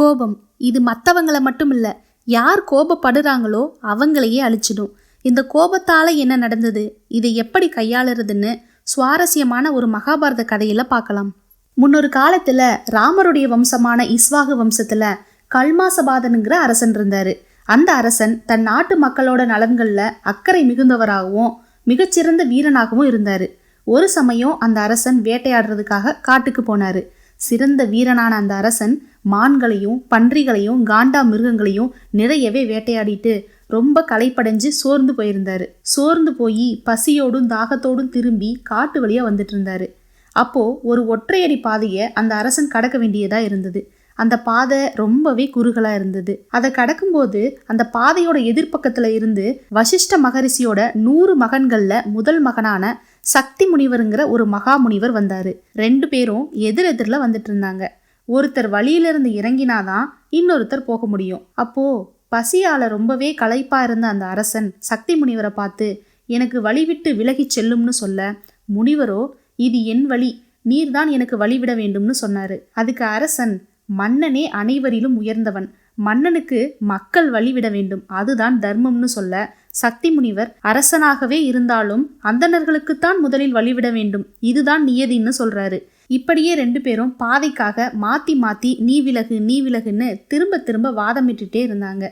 கோபம். இது மற்றவங்களை மட்டும் இல்லை யார் கோபப்படுறாங்களோ அவங்களையே அழிச்சிடும். இந்த கோபத்தால் என்ன நடந்தது? இதை எப்படி கையாளுறதுன்னு சுவாரஸ்யமான ஒரு மகாபாரத கதையில் பார்க்கலாம். முன்னொரு காலத்தில் ராமருடைய வம்சமான இஸ்வாகு வம்சத்தில் கல்மாசபாதனுங்கிற அரசன் இருந்தார். அந்த அரசன் தன் நாட்டு மக்களோட நலன்களில் அக்கறை மிகுந்தவராகவும் மிகச்சிறந்த வீரனாகவும் இருந்தார். ஒரு சமயம் அந்த அரசன் வேட்டையாடுறதுக்காக காட்டுக்கு போனார். சிறந்த வீரனான அந்த அரசன் மான்களையும் பன்றிகளையும் காண்டா மிருகங்களையும் நிறையவே வேட்டையாடிட்டு ரொம்ப களைப்படைஞ்சு சோர்ந்து போயிருந்தாரு. சோர்ந்து போய் பசியோடும் தாகத்தோடும் திரும்பி காட்டு வழியாக வந்துட்டு இருந்தாரு. அப்போ ஒரு ஒற்றையடி பாதையை அந்த அரசன் கடக்க வேண்டியதா இருந்தது. அந்த பாதை ரொம்பவே குறுகலா இருந்தது. அதை கடக்கும்போது அந்த பாதையோட எதிர்ப்பக்கத்துல இருந்து வசிஷ்ட மகரிஷியோட நூறு மகன்கள்ல முதல் மகனான சக்தி முனிவருங்கிற ஒரு மகா முனிவர் வந்தாரு. ரெண்டு பேரும் எதிரெதிரில் வந்துட்டு இருந்தாங்க. ஒருத்தர் வழியிலிருந்து இறங்கினாதான் இன்னொருத்தர் போக முடியும். அப்போ பசியால ரொம்பவே களைப்பா இருந்த அந்த அரசன் சக்தி முனிவரை பார்த்து எனக்கு வழி விட்டு விலகி செல்லும்னு சொல்ல முனிவரோ இது என் வழி. நீர்தான் எனக்கு வழிவிட வேண்டும்னு சொன்னாரு. அதுக்கு அரசன் மன்னனே அனைவரிலும் உயர்ந்தவன். மன்னனுக்கு மக்கள் வழிவிட வேண்டும். அதுதான் தர்மம்னு சொல்ல சக்தி முனிவர் அரசனாகவே இருந்தாலும் அந்தணர்களுக்குத்தான் முதலில் வழிவிட வேண்டும். இதுதான் நியதின்னு சொல்றாரு. இப்படியே ரெண்டு பேரும் பாதைக்காக மாற்றி மாற்றி நீ விலகு நீ விலகுன்னு திரும்ப திரும்ப வாதமிட்டுட்டே இருந்தாங்க.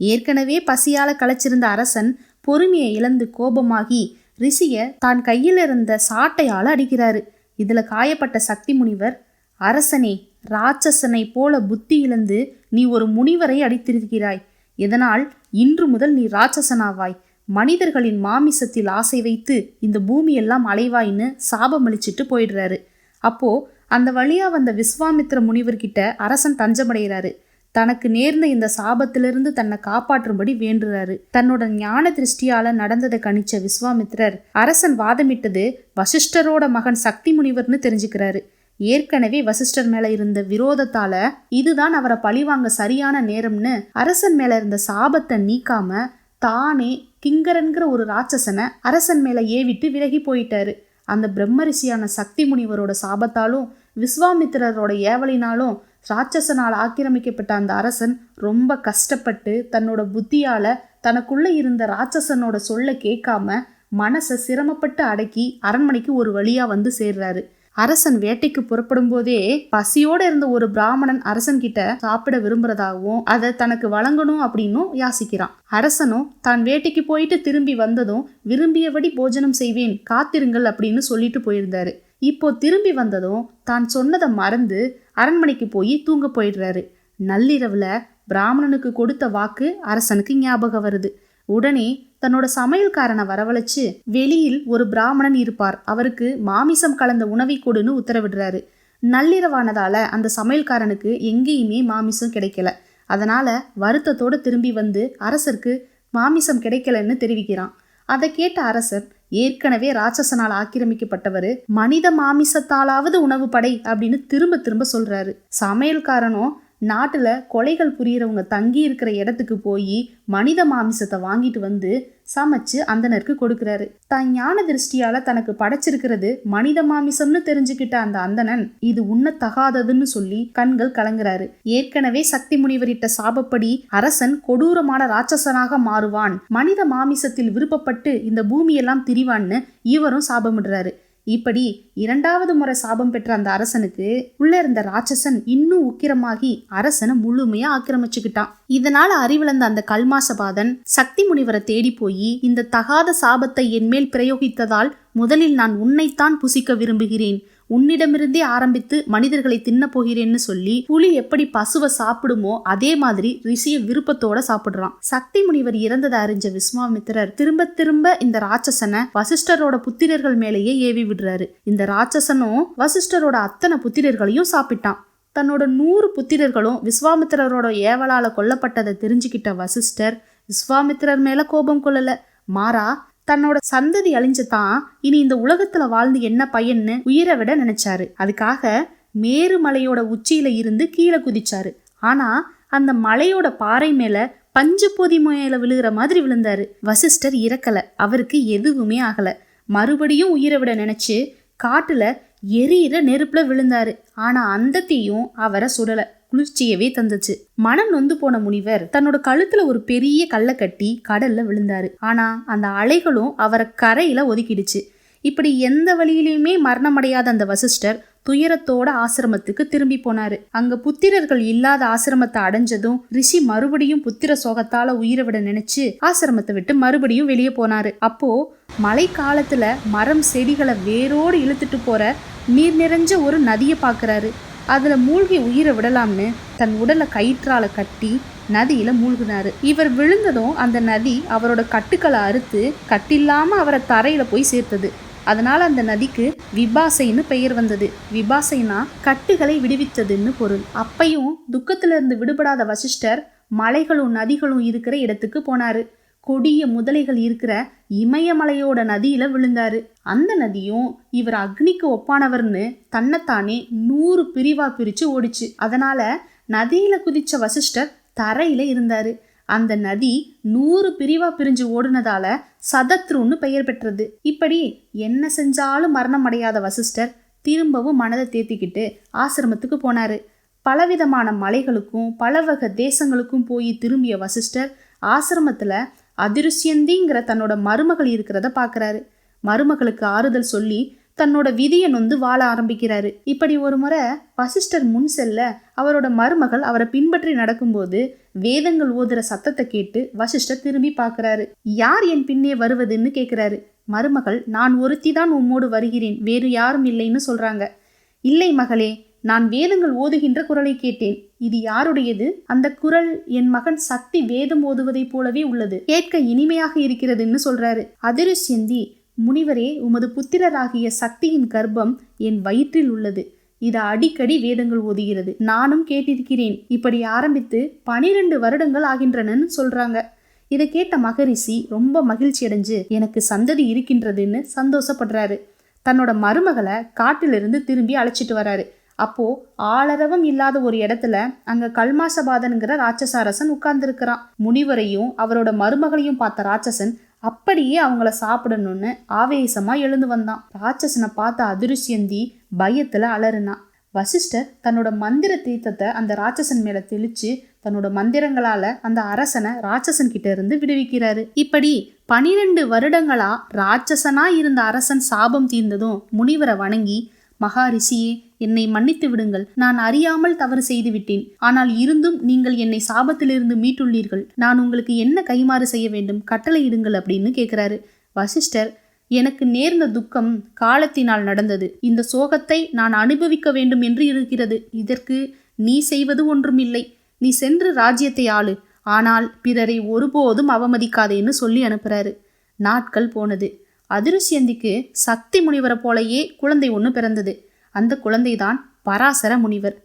ஏற்கனவே பசியால் களைச்சிருந்த அரசன் பொறுமையை இழந்து கோபமாகி ரிஷிய தான் கையில் இருந்த சாட்டையால் அடிக்கிறாரு. இதில் காயப்பட்ட சக்தி முனிவர் அரசனே ராட்சசனை போல புத்தி இழந்து நீ ஒரு முனிவரை அடித்திருக்கிறாய். இதனால் இன்று முதல் நீ ராட்சசனாவாய். மனிதர்களின் மாமிசத்தில் ஆசை வைத்து இந்த பூமியெல்லாம் அலைவாயின்னு சாபமளிச்சிட்டு போயிடுறாரு. அப்போது அந்த வழியாக வந்த விஸ்வாமித்ர முனிவர்கிட்ட அரசன் தஞ்சமடைகிறாரு. தனக்கு நேர்ந்த இந்த சாபத்திலிருந்து தன்னை காப்பாற்றும்படி வேண்டுறாரு. தன்னோட ஞான திருஷ்டியால நடந்ததை கணிச்ச விஸ்வாமித்திரர் அரசன் வாதமிட்டது வசிஷ்டரோட மகன் சக்தி முனிவர்னு தெரிஞ்சுக்கிறாரு. ஏற்கனவே வசிஷ்டர் மேல இருந்த விரோதத்தால இதுதான் அவரை பழிவாங்க சரியான நேரம்னு அரசன் மேல இருந்த சாபத்தை நீக்காம தானே கிங்கரன்கிற ஒரு ராட்சசனை அரசன் மேல ஏவிட்டு விலகி போயிட்டாரு. அந்த பிரம்மரிஷியான சக்தி முனிவரோட சாபத்தாலும் விஸ்வாமித்திரரோட ஏவலினாலும் ராட்சசனால் ஆக்கிரமிக்கப்பட்ட அந்த அரசன் ரொம்ப கஷ்டப்பட்டு தன்னோட புத்தியால தனக்குள்ள இருந்த ராட்சசனோட சொல்ல கேட்காம மனசை சிரமப்பட்டு அடக்கி அரண்மனைக்கு ஒரு வழியா வந்து சேர்றாரு. அரசன் வேட்டைக்கு புறப்படும் போதே பசியோட இருந்த ஒரு பிராமணன் அரசன் கிட்ட சாப்பிட விரும்புறதாகவும் அதை தனக்கு வழங்கணும் அப்படின்னும் யாசிக்கிறான். அரசனும் தான் வேட்டைக்கு போயிட்டு திரும்பி வந்ததும் விரும்பியபடி போஜனம் செய்வேன் காத்திருங்கள் அப்படின்னு சொல்லிட்டு போயிருந்தாரு. இப்போ திரும்பி வந்ததும் தான் சொன்னதை மறந்து அரண்மனைக்கு போய் தூங்க போயிடுறாரு. நள்ளிரவுல பிராமணனுக்கு கொடுத்த வாக்கு அரசனுக்கு ஞாபகம் வருது. உடனே தன்னோட சமையல்காரனை வரவழைச்சு வெளியில் ஒரு பிராமணன் இருப்பார். அவருக்கு மாமிசம் கலந்த உணவை கொடுன்னு உத்தரவிடுறாரு. நள்ளிரவானதால அந்த சமையல்காரனுக்கு எங்கேயுமே மாமிசம் கிடைக்கல. அதனால வருத்தத்தோடு திரும்பி வந்து அரசருக்கு மாமிசம் கிடைக்கலன்னு தெரிவிக்கிறான். அதை கேட்ட அரசர் ஏற்கனவே ராட்சசனால் ஆக்கிரமிக்கப்பட்டவர் மனித மாமிசத்தாலாவது உணவு படை அப்படின்னு திரும்ப திரும்ப சொல்றாரு. சமையல்காரனும் நாட்டில் கொலைகள் புரியிறவங்க தங்கி இருக்கிற இடத்துக்கு போய் மனித மாமிசத்தை வாங்கிட்டு வந்து சமைச்சு அந்தனருக்கு கொடுக்கிறாரு. தான் ஞான திருஷ்டியால தனக்கு படைச்சிருக்கிறது மனித மாமிசம்னு தெரிஞ்சுக்கிட்ட அந்த அந்தணன் இது உண்ண தகாததுன்னு சொல்லி கண்கள் கலங்குறாரு. ஏற்கனவே சக்தி முனிவரிட்ட சாபப்படி அரசன் கொடூரமான ராட்சசனாக மாறுவான். மனித மாமிசத்தில் விருப்பப்பட்டு இந்த பூமியெல்லாம் திரிவான்னு இவரும் சாபமிடுறாரு. இப்படி இரண்டாவது முறை சாபம் பெற்ற அந்த அரசனுக்கு உள்ள இருந்த ராட்சசன் இன்னும் உக்கிரமாகி அரசனை முழுமையா ஆக்கிரமிச்சுக்கிட்டான். இதனால அறிவிழந்த அந்த கல்மாசபாதன் சக்தி முனிவரை தேடி போய் இந்த தகாத சாபத்தை என்மேல் பிரயோகித்ததால் முதலில் நான் உன்னைத்தான் புசிக்க விரும்புகிறேன். உன்னிடமிருந்தே ஆரம்பித்து மனிதர்களை தின்ன போகிறேன்னு சொல்லி புலி எப்படி பசுவை சாப்பிடுமோ அதே மாதிரி ரிஷிய விருப்பத்தோட சாப்பிடுறான். சக்தி முனிவர் இறந்ததை அறிஞ்ச விஸ்வாமித்திரர் திரும்ப திரும்ப இந்த ராட்சசனை வசிஷ்டரோட புத்திரர்கள் மேலேயே ஏவி விடுறாரு. இந்த ராட்சசனும் வசிஷ்டரோட அத்தனை புத்திரர்களையும் சாப்பிட்டான். தன்னோட நூறு புத்திரர்களும் விஸ்வாமித்திரரோட ஏவலால கொல்லப்பட்டதை தெரிஞ்சுக்கிட்ட வசிஷ்டர் விஸ்வாமித்திரர் மேல கோபம் கொள்ளல. மாறா தன்னோட சந்ததி அழிஞ்சதான் இனி இந்த உலகத்துல வாழ்ந்து என்ன பயன்னு உயிரை விட நினைச்சாரு. அதுக்காக மேருமலையோட உச்சியில இருந்து கீழே குதிச்சாரு. ஆனா அந்த மலையோட பாறை மேல பஞ்சு பொதி மேல விழுகிற மாதிரி விழுந்தாரு. வசிஷ்டர் இறக்கல. அவருக்கு எதுவுமே ஆகல. மறுபடியும் உயிரை விட நினைச்சு காட்டுல எரியிற நெருப்புல விழுந்தாரு. ஆனா அந்த தீயும் அவரை சுடலை. குளிர்ச்சியவே தந்துச்சு. மனம் நொந்து போன முனிவர் தன்னோட கழுத்துல ஒரு பெரிய கல்லை கட்டி கடல்ல விழுந்தாரு. ஆனா அந்த அலைகளும் அவரை கரையில ஒதுக்கிடுச்சு. இப்படி எந்த வழியிலையுமே மரணமடையாத அந்த வசிஷ்டர் துயரத்தோட ஆசிரமத்துக்கு திரும்பி போனாரு. அங்க புத்திரர்கள் இல்லாத ஆசிரமத்தை அடைஞ்சதும் ரிஷி மறுபடியும் புத்திர சோகத்தால உயிரை விட நினைச்சு ஆசிரமத்தை விட்டு மறுபடியும் வெளியே போனாரு. அப்போ மழை காலத்துல மரம் செடிகளை வேரோடு இழுத்துட்டு போற நீர் நிறைஞ்ச ஒரு நதியை பாக்குறாரு. அதில் மூழ்கி உயிரை விடலாம்னு தன் உடலை கயிற்றால கட்டி நதியில் மூழ்கினாரு. இவர் விழுந்ததும் அந்த நதி அவரோட கட்டுக்களை அறுத்து கட்டில்லாமல் அவரை தரையில் போய் சேர்த்தது. அதனால் அந்த நதிக்கு விபாசைன்னு பெயர் வந்தது. விபாசைனா கட்டுகளை விடுவித்ததுன்னு பொருள். அப்பையும் துக்கத்திலிருந்து விடுபடாத வசிஷ்டர் மலைகளும் நதிகளும் இருக்கிற இடத்துக்கு போனார். கொடிய முதலைகள் இருக்கிற இமயமலையோட நதியில விழுந்தாரு. அந்த நதியும் இவர் அக்னிக்கு ஒப்பானவர்னு தன்னைத்தானே நூறு பிரிவா பிரிச்சு ஓடிச்சு. அதனால நதியில குதிச்ச வசிஷ்டர் தரையில இருந்தாரு. அந்த நதி நூறு பிரிவா பிரிஞ்சு ஓடுனதால சதத்ருன்னு பெயர் பெற்றது. இப்படி என்ன செஞ்சாலும் மரணம் அடையாத வசிஷ்டர் திரும்பவும் மனதை தேத்திக்கிட்டு ஆசிரமத்துக்கு போனாரு. பலவிதமான மலைகளுக்கும் பல வகை தேசங்களுக்கும் போய் திரும்பிய வசிஷ்டர் ஆசிரமத்தில் அதிருஷ்யந்திங்கிற தன்னோட மருமகள் இருக்கிறத பார்க்குறாரு மருமகளுக்கு ஆறுதல் சொல்லி தன்னோட விதியை நொந்து வாழ ஆரம்பிக்கிறாரு. இப்படி ஒரு முறை வசிஷ்டர் முன் செல்ல அவரோட மருமகள் அவரை பின்பற்றி நடக்கும்போது வேதங்கள் ஓதுற சத்தத்தை கேட்டு வசிஷ்டர் திரும்பி பார்க்குறாரு யார் என் பின்னே வருவதுன்னு கேட்குறாரு மருமகள் நான் ஒருத்தி தான் உம்மோடு வருகிறேன். வேறு யாரும் இல்லைன்னு சொல்றாங்க. இல்லை மகளே நான் வேதங்கள் ஓதுகின்ற குரலை கேட்டேன். இது யாருடையது? அந்த குரல் என் மகன் சக்தி வேதம் ஓதுவதைப் போலவே உள்ளது. கேட்க இனிமையாக இருக்கிறதுன்னு சொல்றாரு. அதிருஷ்யந்தி முனிவரே உமது புத்திரராகிய சக்தியின் கர்ப்பம் என் வயிற்றில் உள்ளது. இது அடிக்கடி வேதங்கள் ஓதுகிறது. நானும் கேட்டிருக்கிறேன். இப்படி ஆரம்பித்து பனிரெண்டு வருடங்கள் ஆகின்றனன்னு சொல்றாங்க. இதை கேட்ட மகரிஷி ரொம்ப மகிழ்ச்சி அடைஞ்சு எனக்கு சந்ததி இருக்கின்றதுன்னு சந்தோஷப்படுறாரு. தன்னோட மருமகளை காட்டிலிருந்து திரும்பி அழைச்சிட்டு வராரு. அப்போ ஆளரவம் இல்லாத ஒரு இடத்துல அங்கே கல்மாசபாதனுங்கிற ராட்சச அரசன் உட்கார்ந்துருக்கிறான். முனிவரையும் அவரோட மருமகளையும் பார்த்த ராட்சசன் அப்படியே அவங்கள சாப்பிடணும்னு ஆவேசமாக எழுந்து வந்தான். ராட்சசனை பார்த்த அதிருஷ்யந்தி பயத்தில் அலறுனான் வசிஷ்டர் தன்னோட மந்திர தீர்த்தத்தை அந்த ராட்சசன் மேல தெளிச்சு தன்னோட மந்திரங்களால அந்த அரசனை ராட்சசன் கிட்ட இருந்து விடுவிக்கிறாரு. இப்படி பனிரெண்டு வருடங்களா ராட்சசனா இருந்த அரசன் சாபம் தீர்ந்ததும் முனிவரை வணங்கி மகாரிஷியே என்னை மன்னித்து விடுங்கள். நான் அறியாமல் தவறு செய்து விட்டேன். ஆனால் இருந்தும் நீங்கள் என்னை சாபத்திலிருந்து மீட்டுள்ளீர்கள். நான் உங்களுக்கு என்ன கைமாறு செய்ய வேண்டும்? கட்டளையிடுங்கள் அப்படின்னு கேட்கிறாரு வசிஷ்டர் எனக்கு நேர்ந்த துக்கம் காலத்தினால் நடந்தது. இந்த சோகத்தை நான் அனுபவிக்க வேண்டும் என்று இருக்கிறது. இதற்கு நீ செய்வது ஒன்றுமில்லை. நீ சென்று ராஜ்யத்தை ஆளு. ஆனால் பிறரை ஒருபோதும் அவமதிக்காதேன்னு சொல்லி அனுப்புறாரு. நாட்கள் போனது. அதிருஷ்யந்திக்கு சக்தி முனிவரை போலயே குழந்தை ஒன்று பிறந்தது. அந்த குழந்தைதான் பராசர முனிவர்.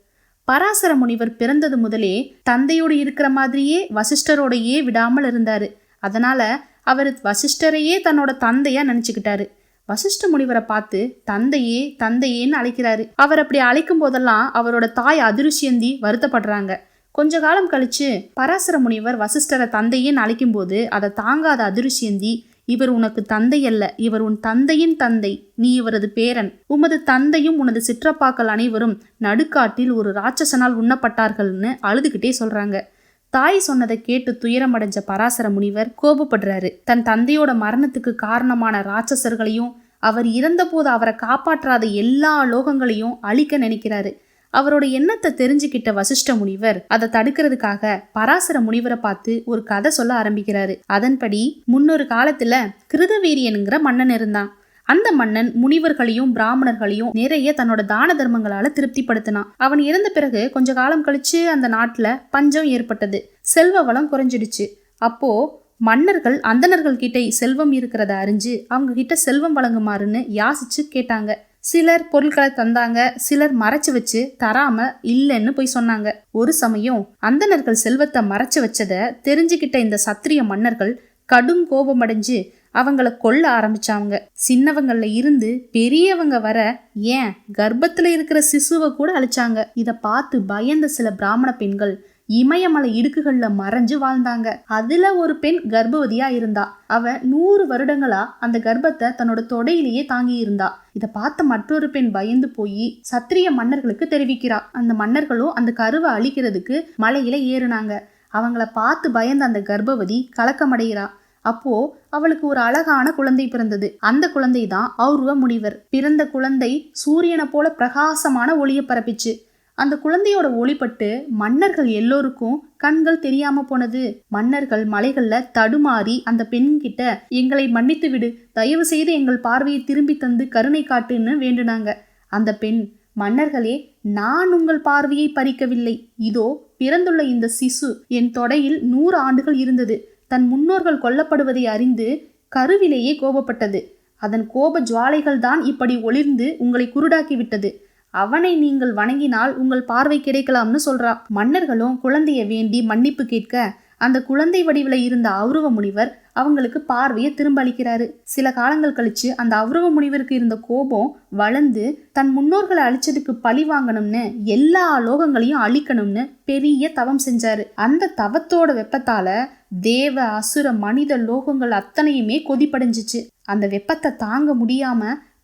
பராசர முனிவர் பிறந்தது முதலே தந்தையோடு இருக்கிற மாதிரியே வசிஷ்டரோடையே விடாமல் இருந்தார். அதனால் அவர் வசிஷ்டரையே தன்னோட தந்தையாக நினச்சிக்கிட்டாரு. வசிஷ்ட முனிவரை பார்த்து தந்தையே தந்தையேன்னு அழைக்கிறாரு. அவர் அப்படி அழைக்கும் போதெல்லாம் அவரோட தாய் அதிருஷ்யந்தி வருத்தப்படுறாங்க. கொஞ்ச காலம் கழிச்சு பராசர முனிவர் வசிஷ்டரை தந்தையேன்னு அழைக்கும்போது அதை தாங்காத அதிருஷ்யந்தி இவர் உனக்கு தந்தை அல்ல. இவர் உன் தந்தையின் தந்தை. நீ இவரது பேரன். உமது தந்தையும் உனது சிற்றப்பாக்கள் அனைவரும் நடுக்காட்டில் ஒரு ராட்சசனால் உண்ணப்பட்டார்கள்னு அழுதுகிட்டே சொல்றாங்க. தாய் சொன்னதை கேட்டு துயரமடைஞ்ச பராசர முனிவர் கோபப்படுறாரு. தன் தந்தையோட மரணத்துக்கு காரணமான ராட்சசர்களையும் அவர் இறந்தபோது அவரை காப்பாற்றாத எல்லா லோகங்களையும் அழிக்க நினைக்கிறாரு. அவரோட எண்ணத்தை தெரிஞ்சுக்கிட்ட வசிஷ்ட முனிவர் அதை தடுக்கிறதுக்காக பராசர முனிவரை பார்த்து ஒரு கதை சொல்ல ஆரம்பிக்கிறாரு. அதன்படி முன்னொரு காலத்துல கிருதவீரியனுங்கிற மன்னன் இருந்தான். அந்த மன்னன் முனிவர்களையும் பிராமணர்களையும் நிறைய தன்னோட தான தர்மங்களால திருப்திப்படுத்தினான். அவன் இறந்த பிறகு கொஞ்ச காலம் கழிச்சு அந்த நாட்டுல பஞ்சம் ஏற்பட்டது. செல்வ வளம் குறைஞ்சிடுச்சு. அப்போ மன்னர்கள் அந்தணர்கள் கிட்ட செல்வம் இருக்கிறத அறிஞ்சு அவங்க கிட்ட செல்வம் வழங்குமாறுன்னு யாசிச்சு கேட்டாங்க. சிலர் பொருட்களை தந்தாங்க சிலர் மறைச்சு வச்சு தராம இல்லைன்னு போய் சொன்னாங்க. ஒரு சமயம் அந்தணர்கள் செல்வத்தை மறைச்சு வச்சத தெரிஞ்சுக்கிட்ட இந்த சத்திரிய மன்னர்கள் கடும் கோபமடைஞ்சு அவங்கள கொல்ல ஆரம்பிச்சாங்க. சின்னவங்கள்ல இருந்து பெரியவங்க வர ஏன் கர்ப்பத்துல இருக்கிற சிசுவை கூட அழிச்சாங்க. இத பார்த்து பயந்த சில பிராமண பெண்கள் இமயமலை இடுக்குகள்ல மறைஞ்சு வாழ்ந்தாங்க. அதுல ஒரு பெண் கர்ப்பவதியா இருந்தா. அவ நூறு வருடங்களா அந்த கர்ப்பத்தை தன்னோட தொடையிலேயே தாங்கி இருந்தா இதை பார்த்த மற்றொரு பெண் பயந்து போய் சத்திரிய மன்னர்களுக்கு தெரிவிக்கிறா. அந்த மன்னர்களும் அந்த கருவை அழிக்கிறதுக்கு மலையில ஏறுனாங்க. அவங்கள பார்த்து பயந்த அந்த கர்ப்பவதி கலக்கமடைகிறா. அப்போ அவளுக்கு ஒரு அழகான குழந்தை பிறந்தது. அந்த குழந்தை தான் ஔர்வ முனிவர். பிறந்த குழந்தை சூரியனை போல பிரகாசமான ஒளியை பரப்பிச்சு. அந்த குழந்தையோட ஒளிப்பட்டு மன்னர்கள் எல்லோருக்கும் கண்கள் தெரியாம போனது. மன்னர்கள் மலைகள்ல தடுமாறி அந்த பெண்கிட்ட எங்களை மன்னித்து விடு. தயவு செய்து எங்கள் பார்வையை திரும்பி தந்து கருணை காட்டுன்னு வேண்டுனாங்க. அந்த பெண் மன்னர்களே நான் உங்கள் பார்வையை பறிக்கவில்லை. இதோ பிறந்துள்ள இந்த சிசு என் தொடையில் நூறு ஆண்டுகள் இருந்தது. தன் முன்னோர்கள் கொல்லப்படுவதை அறிந்து கருவிலேயே கோபப்பட்டது. அதன் கோப ஜுவாலைகள் தான் இப்படி ஒளிர்ந்து உங்களை குருடாக்கி விட்டது. அவனை நீங்கள் வணங்கினால் உங்கள் பார்வை கிடைக்கலாம்னு சொல்றா. மன்னர்களும் குழந்தைய வேண்டி மன்னிப்பு கேட்க அந்த குழந்தை வடிவில் இருந்த அவுருவ முனிவர் அவங்களுக்கு பார்வையை திரும்ப அளிக்கிறாரு. சில காலங்கள் கழிச்சு அந்த அவுருவ முனிவருக்கு இருந்த கோபம் வளர்ந்து தன் முன்னோர்களை அழிச்சதுக்கு பழி வாங்கணும்னு எல்லா லோகங்களையும் அழிக்கணும்னு பெரிய தவம் செஞ்சாரு. அந்த தவத்தோட வெப்பத்தால தேவ அசுர மனித லோகங்கள் அத்தனையுமே கொதிப்படைஞ்சிச்சு. அந்த வெப்பத்தை தாங்க முடியாம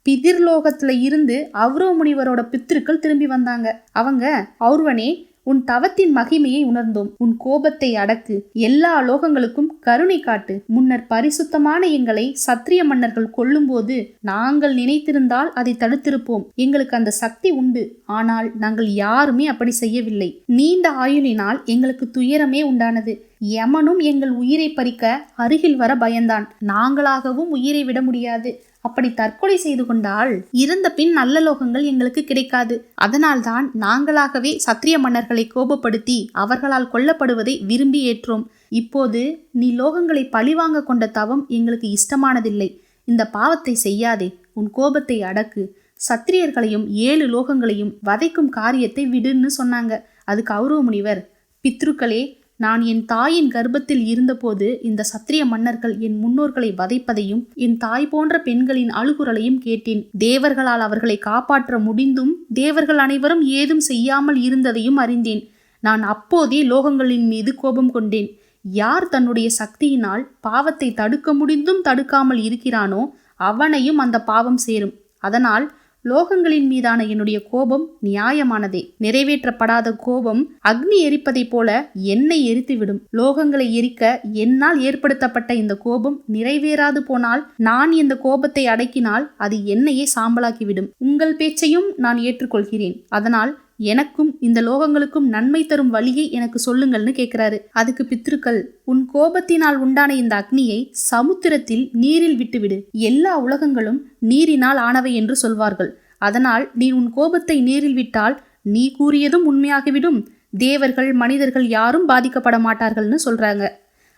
பிதிர்லோகத்துல இருந்து அவுரவ முனிவரோட பித்திருக்கள் திரும்பி வந்தாங்க. அவங்க அவுர்வனே உன் தவத்தின் மகிமையை உணர்ந்தோம். உன் கோபத்தை அடக்கு. எல்லா லோகங்களுக்கும் கருணை காட்டு. முன்னர் பரிசுத்தமான எங்களை சத்திரிய மன்னர்கள் கொல்லும்போது நாங்கள் நினைத்திருந்தால் அதை தடுத்திருப்போம். எங்களுக்கு அந்த சக்தி உண்டு. ஆனால் நாங்கள் யாருமே அப்படி செய்யவில்லை. நீண்ட ஆயுளினால் எங்களுக்கு துயரமே உண்டானது. யமனும் எங்கள் உயிரை பறிக்க அருகில் வர பயந்தான். நாங்களாகவும் உயிரை விட முடியாது. அப்படி தற்கொலை செய்து கொண்டால் இறந்த பின் நல்ல லோகங்கள் எங்களுக்கு கிடைக்காது. அதனால்தான் நாங்களாகவே சத்திரிய மன்னர்களை கோபப்படுத்தி அவர்களால் கொல்லப்படுவதை விரும்பி ஏற்றோம். இப்போது நீ லோகங்களை பழிவாங்க கொண்ட தவம் எங்களுக்கு இஷ்டமானதில்லை. இந்த பாவத்தை செய்யாதே. உன் கோபத்தை அடக்கு. சத்திரியர்களையும் ஏழு லோகங்களையும் வதைக்கும் காரியத்தை விடுன்னு சொன்னாங்க. அதுக்கு அவுரவ முனிவர். பித்ருக்களே நான் என் தாயின் கர்ப்பத்தில் இருந்தபோது இந்த சத்திரிய மன்னர்கள் என் முன்னோர்களை வதைப்பதையும் என் தாய் போன்ற பெண்களின் அழுகுரலையும் கேட்டேன். தேவர்களால் அவர்களை காப்பாற்ற முடிந்தும் தேவர்கள் அனைவரும் ஏதும் செய்யாமல் இருந்ததையும் அறிந்தேன். நான் அப்போதே லோகங்களின் மீது கோபம் கொண்டேன். யார் தன்னுடைய சக்தியினால் பாவத்தை தடுக்க முடிந்தும் தடுக்காமல் இருக்கிறானோ அவனையும் அந்த பாவம் சேரும். அதனால் லோகங்களின் மீதான என்னுடைய கோபம் நியாயமானதே. நிறைவேற்றப்படாத கோபம் அக்னி எரிப்பதைப் போல என்னை எரித்துவிடும். லோகங்களை எரிக்க என்னால் ஏற்படுத்தப்பட்ட இந்த கோபம் நிறைவேறாது போனால் நான் இந்த கோபத்தை அடக்கினால் அது என்னையே சாம்பலாக்கிவிடும். உங்கள் பேச்சையும் நான் ஏற்றுக்கொள்கிறேன். அதனால் எனக்கும் இந்த லோகங்களுக்கும் நன்மை தரும் வழியை எனக்கு சொல்லுங்கள்னு கேட்கிறாரு அதுக்கு பித்ருக்கள் உன் கோபத்தினால் உண்டான இந்த அக்னியை சமுத்திரத்தில் நீரில் விட்டுவிடு. எல்லா உலகங்களும் நீரினால் ஆனவை என்று சொல்வார்கள். அதனால் நீ உன் கோபத்தை நீரில் விட்டால் நீ கூறியதும் உண்மையாகிவிடும். தேவர்கள் மனிதர்கள் யாரும் பாதிக்கப்பட மாட்டார்கள்னு சொல்றாங்க.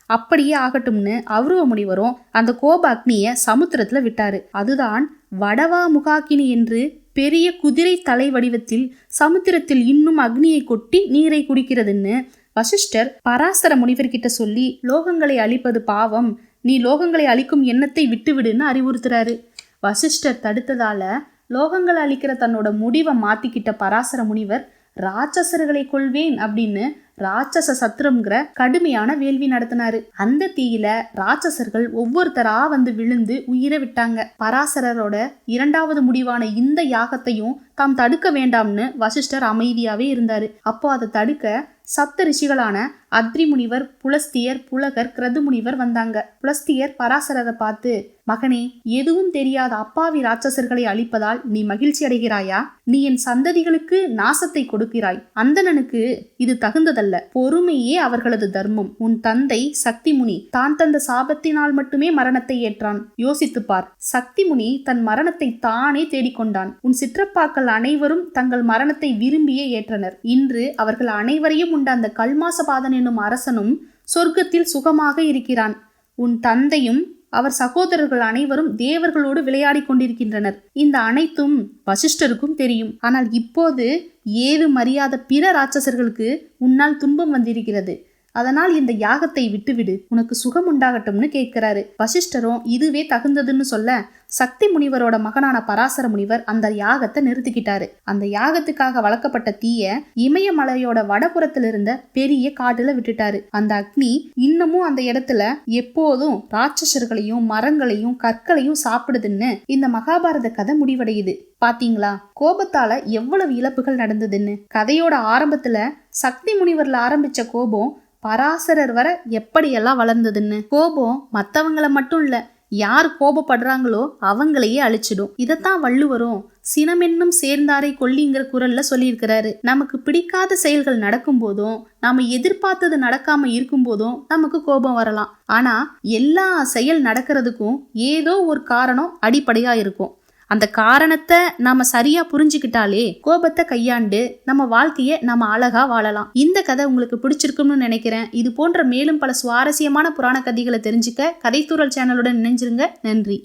அப்படியே ஆகட்டும்னு அவுருவ முனிவரும் அந்த கோப அக்னியை சமுத்திரத்துல விட்டாரு. அதுதான் வடவா முகாக்கினி என்று பெரிய குதிரை தலை வடிவத்தில் சமுத்திரத்தில் இன்னும் அக்னியை கொட்டி நீரை குடிக்கிறதுன்னு வசிஷ்டர் பராசர முனிவர்கிட்ட சொல்லி லோகங்களை அழிப்பது பாவம். நீ லோகங்களை அழிக்கும் எண்ணத்தை விட்டுவிடுன்னு அறிவுறுத்துறாரு. வசிஷ்டர் தடுத்ததால லோகங்களை அழிக்கிற தன்னோட முடிவை மாத்திக்கிட்ட பராசர முனிவர் ராட்சசர்களை கொள்வேன் அப்படின்னு ராட்சச சத்ருங்கிற கடுமையான வேள்வி நடத்தினாரு. அந்த தீயில ராட்சசர்கள் ஒவ்வொருத்தரா வந்து விழுந்து உயிரை விட்டாங்க. பராசரரோட இரண்டாவது முடிவான இந்த யாகத்தையும் தாம் தடுக்க வேண்டாம்னு வசிஷ்டர் அமைதியாவே இருந்தாரு. அப்போ அதை தடுக்க சப்த ரிஷிகளான அத்ரி முனிவர் புலஸ்தியர் புலகர் கிரது முனிவர் வந்தாங்க. புலஸ்தியர் பராசரரை பார்த்து மகனே எதுவும் தெரியாத அப்பாவி ராட்சசர்களை அழிப்பதால் நீ மகிழ்ச்சி அடைகிறாயா? நீ என் சந்ததிகளுக்கு நாசத்தை கொடுக்கிறாய். அந்தணனுக்கு இது தகுந்ததல்ல. பொறுமையே அவர்களது தர்மம். உன் தந்தை சக்தி முனி தான் தந்த சாபத்தினால் மட்டுமே மரணத்தை ஏற்றான். யோசித்துப் பார் சக்தி முனி தன் மரணத்தை தானே தேடிக்கொண்டான். உன் சிற்றப்பாக்கள் அனைவரும் தங்கள் மரணத்தை விரும்பியே ஏற்றனர். இன்று அவர்கள் அனைவரையும் உண்ட அந்த கல்மாசபாதன் என்னும் அரசனும் சொர்க்கத்தில் சுகமாக இருக்கிறான். உன் தந்தையும் அவர் சகோதரர்கள் அனைவரும் தேவர்களோடு விளையாடி கொண்டிருக்கின்றனர். இந்த அனைத்தும் வசிஷ்டருக்கும் தெரியும். ஆனால் இப்போது ஏது மரியாத பிற ராட்சசர்களுக்கு உன்னால் துன்பம் வந்திருக்கிறது? அதனால் இந்த யாகத்தை விட்டுவிடு. உனக்கு சுகம் உண்டாகட்டும்னு கேட்கிறாரு. வசிஷ்டரும் இதுவே தகுந்ததுன்னு சொல்ல சக்தி முனிவரோட மகனான பராசர முனிவர் அந்த யாகத்தை நிறுத்திக்கிட்டாரு. அந்த யாகத்துக்காக வளர்க்கப்பட்ட தீய இமயமலையோட வடபுறத்தில் இருந்த பெரிய காட்டுல விட்டுட்டாரு. அந்த அக்னி இன்னமும் அந்த இடத்துல எப்போதும் ராட்சசர்களையும் மரங்களையும் கற்களையும் சாப்பிடுதுன்னு இந்த மகாபாரத கதை முடிவடையுது. பாத்தீங்களா? கோபத்தால எவ்வளவு இழப்புகள் நடந்ததுன்னு. கதையோட ஆரம்பத்துல சக்தி முனிவர்ல ஆரம்பிச்ச கோபம் பராசரர் வர எப்படியெல்லாம் வளர்ந்ததுன்னு. கோபம் மற்றவங்களை மட்டும் இல்லை யார் கோபப்படுறாங்களோ அவங்களையே அழிச்சிடும். இதைத்தான் வள்ளுவரும் சினமென்னும் சேர்ந்தாரை கொல்லிங்கிற குரல்ல சொல்லியிருக்கிறாரு. நமக்கு பிடிக்காத செயல்கள் நடக்கும் போதும் நாம எதிர்பார்த்தது நடக்காம இருக்கும் போதும் நமக்கு கோபம் வரலாம். ஆனா எல்லா செயல் நடக்கிறதுக்கும் ஏதோ ஒரு காரணம் அடிப்படையா இருக்கும். அந்த காரணத்தை நாம சரியா புரிஞ்சுக்கிட்டாலே கோபத்தை கையாண்டு நம்ம வாழ்க்கைய நம்ம அழகா வாழலாம். இந்த கதை உங்களுக்கு பிடிச்சிருக்கும்னு நினைக்கிறேன். இது போன்ற மேலும் பல சுவாரஸ்யமான புராண கதைகளை தெரிஞ்சுக்க கதைத்தூரல் சேனலுடன் இணைஞ்சிருங்க. நன்றி.